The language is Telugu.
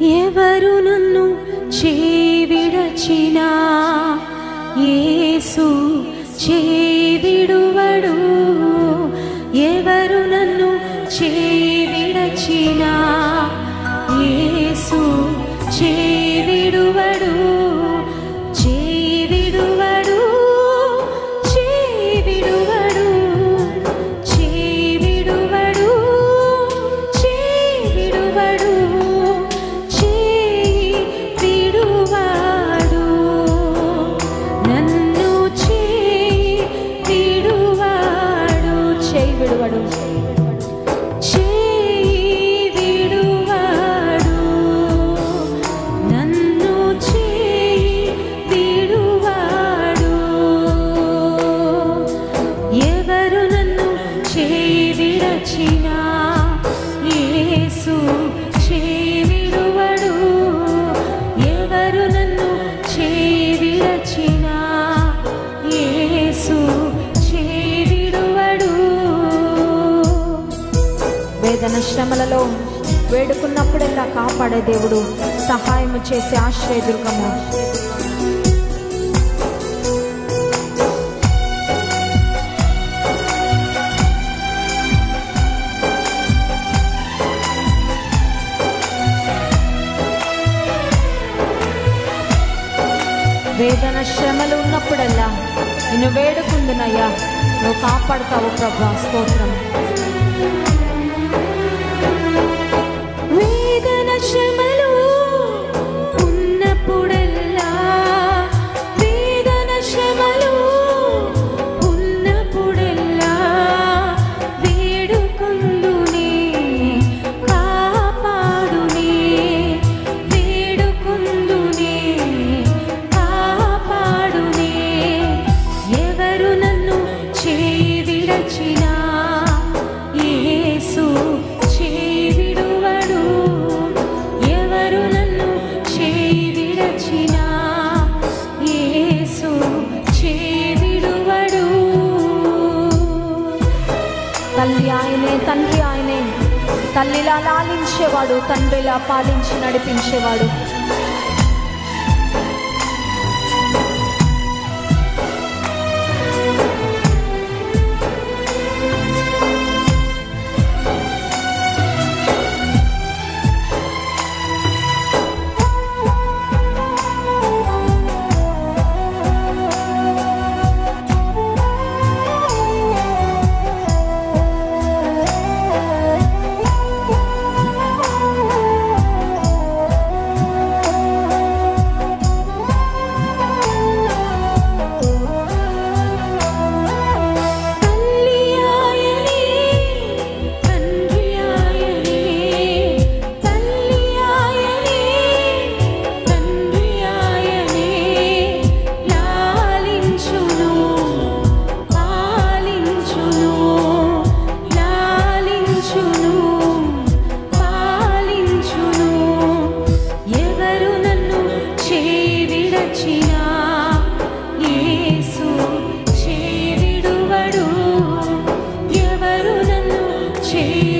ఎవరు నన్ను చేవిడచినా? యేసు చేవిడువడు. ఎవరు నన్ను చేవిడచినా? తన శ్రమలలో వేడుకున్నప్పుడల్లా కాపాడే దేవుడు సహాయము చేసే ఆశ్రయదుర్గము. వేదన శ్రమలు ఉన్నప్పుడల్లా నిన్ను వేడుకుందునయ్యా. నువ్వు కాపాడుతావు ప్రభా స్తోత్రం. తండ్రి ఆయనే. తల్లిలా లాలించేవాడు తండ్రిలా పాలించి నడిపించేవాడు. Jesus.